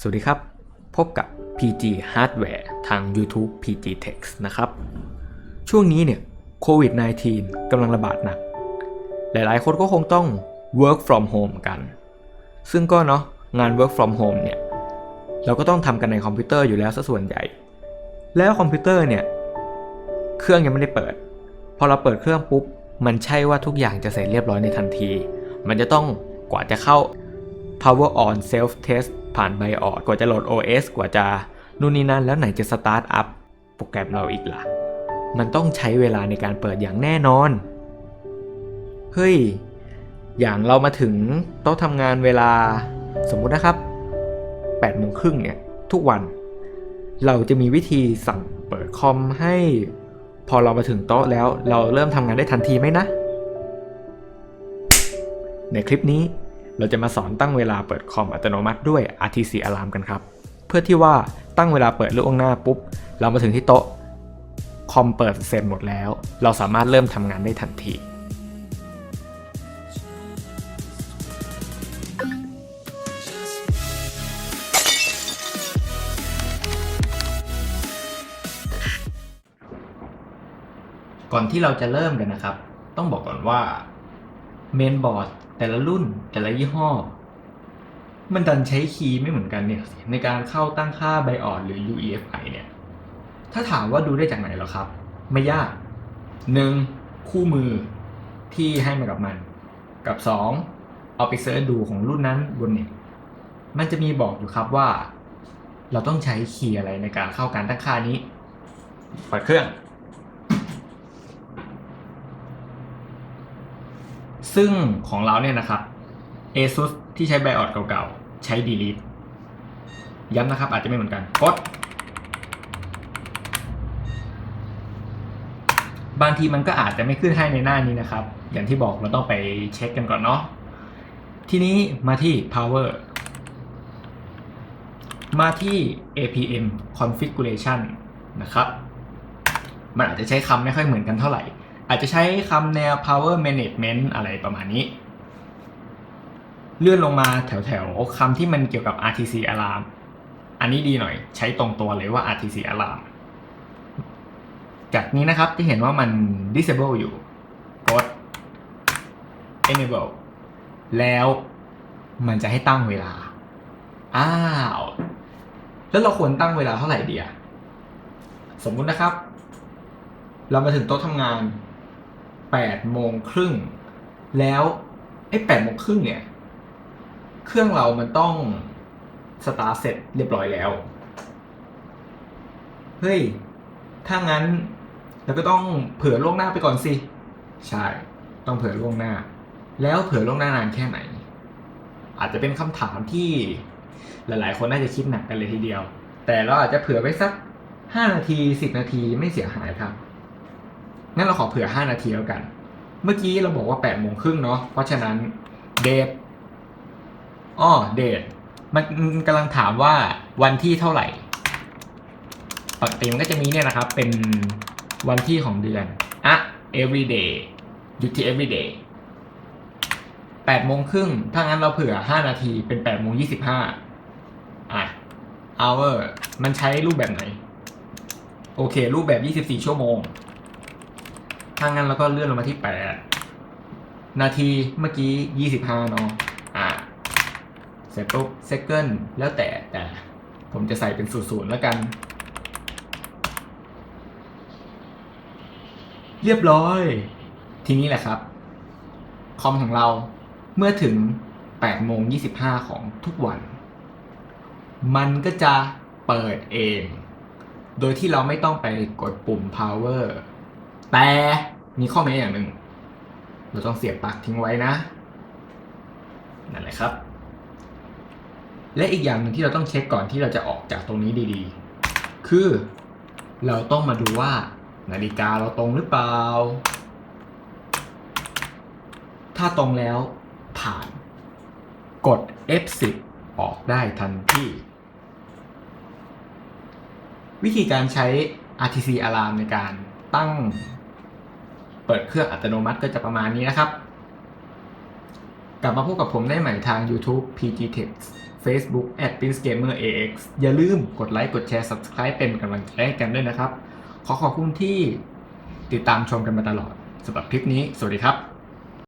สวัสดีครับ พบกับ PG Hardware ทาง YouTube PG Tech นะครับ ช่วงนี้เนี่ยโควิด -19 กำลังระบาดหนัก หลายๆ คนก็คงต้อง work from home กัน ซึ่งก็เนาะงาน work from home เนี่ย เราก็ต้องทำกันในคอมพิวเตอร์อยู่แล้วซะส่วนใหญ่ แล้วคอมพิวเตอร์เนี่ย เครื่องยังไม่ได้เปิด พอเราเปิดเครื่องปุ๊บ มันใช่ว่าทุกอย่างจะเสร็จเรียบร้อยในทันที มันจะต้องกว่าจะเข้า power on self test ผ่าน BIOS กว่าจะโหลด OS กว่าจะนู่นนี่นั่นแล้วไหนจะ start up โปรแกรมเราอีกล่ะ มันต้องใช้เวลาในการเปิดอย่างแน่นอน เฮ้ย อย่างเรามาถึงโต๊ะทำงานเวลาสมมุตินะครับ8โมงครึ่งเนี่ย ทุกวัน เราจะมีวิธีสั่งเปิดคอมให้ พอเรามาถึงโต๊ะแล้ว เราเริ่มทำงานได้ทันทีไหมนะ ในคลิปนี้ เราจะมาสอนตั้งเวลาเปิดคอมอัตโนมัติด้วย RTC Alarm กันครับ เพื่อที่ว่าตั้งเวลาเปิดล่วงหน้าปุ๊บ เรามาถึงที่โต๊ะคอมเปิดเสร็จหมดแล้ว เราสามารถเริ่มทำงานได้ทันทีก่อนที่เราจะเริ่มกันนะครับ ต้องบอกก่อนว่าเมนบอร์ด แต่ละรุ่นแต่ละยี่ห้อ มันดันใช้คีย์ไม่เหมือนกันเนี่ยในการเข้าตั้งค่า BIOS หรือ UEFI เนี่ย ถ้าถามว่าดูได้จากไหนหรอครับ ไม่ยาก 1. คู่มือที่ให้มากับมัน กับ 2. เอาไปเสิร์ชดูของรุ่นนั้นบนเน็ตมันจะมีบอกอยู่ครับว่า เราต้องใช้คีย์อะไรในการเข้าการตั้งค่านี้เปิดเครื่อง ซึ่งของเราเนี่ยนะครับ ASUS ที่ใช้ BIOS เก่าๆ ใช้ delete ย้ำนะครับอาจจะไม่เหมือนกันกดบางทีมันก็อาจจะไม่ขึ้นให้ในหน้านี้นะครับ อย่างที่บอกเราต้องไปเช็คกันก่อนเนาะทีนี้มาที่ power มาที่ APM configuration นะครับ มันอาจจะใช้คำไม่ค่อยเหมือนกันเท่าไหร่ อาจจะใช้คำแนว power management อะไรประมาณนี้ เลื่อนลงมาแถวๆคำที่มันเกี่ยวกับ RTC alarm อันนี้ดีหน่อย ใช้ตรงตัวเลยว่า RTC alarm จากนี้นะครับที่เห็นว่ามัน disable อยู่ กด enable แล้วมันจะให้ตั้งเวลา อ้าว แล้วเราควรตั้งเวลาเท่าไหร่ดีอะสมมุตินะครับ เรามาถึงโต๊ะทำงาน 8โมงครึ่งแล้วไอ้8โมงครึ่งเนี่ย เครื่องเรามันต้องสตาร์เสร็จเรียบร้อยแล้ว เฮ้ย ถ้างั้นเราก็ต้องเผื่อล่วงหน้าไปก่อนสิ ใช่ ต้องเผื่อล่วงหน้า แล้วเผื่อล่วงหน้านานแค่ไหน อาจจะเป็นคำถามที่หลาย ๆ คนน่าจะคิดหนักกันเลยทีเดียว แต่เราอาจจะเผื่อไว้สัก 5 นาที 10 นาทีไม่เสียหายครับ งั้นเราขอเผื่อ 5 นาทีแล้วกัน เมื่อกี้เราบอกว่า8โมงครึ่งเนาะเพราะฉะนั้นเดทอ้อเดทมันกำลังถามว่าวันที่เท่าไหร่ปกติมันก็จะมีเนี่ยนะครับ เป็นวันที่ของเดือนอะ everyday หยุดที่ everyday 8โมงครึ่งถ้างั้นเราเผื่อ 5 นาทีเป็น8โมง25อะ hour มันใช้รูปแบบไหน โอเค รูปแบบ 24 ชั่วโมง ถ้างั้นเราก็เลื่อนลงมาที่ 8 นาทีเมื่อกี้ 25เนาะอะเสร็จปุ๊บ second แล้วแต่แต่ผมจะใส่เป็นศูนย์แล้วกัน เรียบร้อย ทีนี้แหละครับ คอมของเราเมื่อถึง8โมง25 ของทุกวัน มันก็จะเปิดเอง โดยที่เราไม่ต้องไปกดปุ่ม power แต่มีข้อแม้อย่างหนึ่ง เราต้องเสียบปลั๊กทิ้งไว้นะ นั่นแหละครับ และอีกอย่างหนึ่งที่เราต้องเช็คก่อนที่เราจะออกจากตรงนี้ดีๆ คือเราต้องมาดูว่านาฬิกาเราตรงหรือเปล่า ถ้าตรงแล้วผ่าน กด F10 ออกได้ทันทีวิธีการใช้ RTC Alarm ในการ ตั้ง เปิดเครื่องอัตโนมัติก็จะประมาณนี้นะครับ กลับมาพบกับผมได้ใหม่ทาง YouTube PG Tech Facebook at p i n s g a m e r AX อย่าลืมกดไลค์กดแชร์ Subscribe เป็นกำลังใจให้กันด้วยนะครับ ขอขอบคุณที่ติดตามชมกันมาตลอดสำหรับคลิปนี้ สวัสดีครับ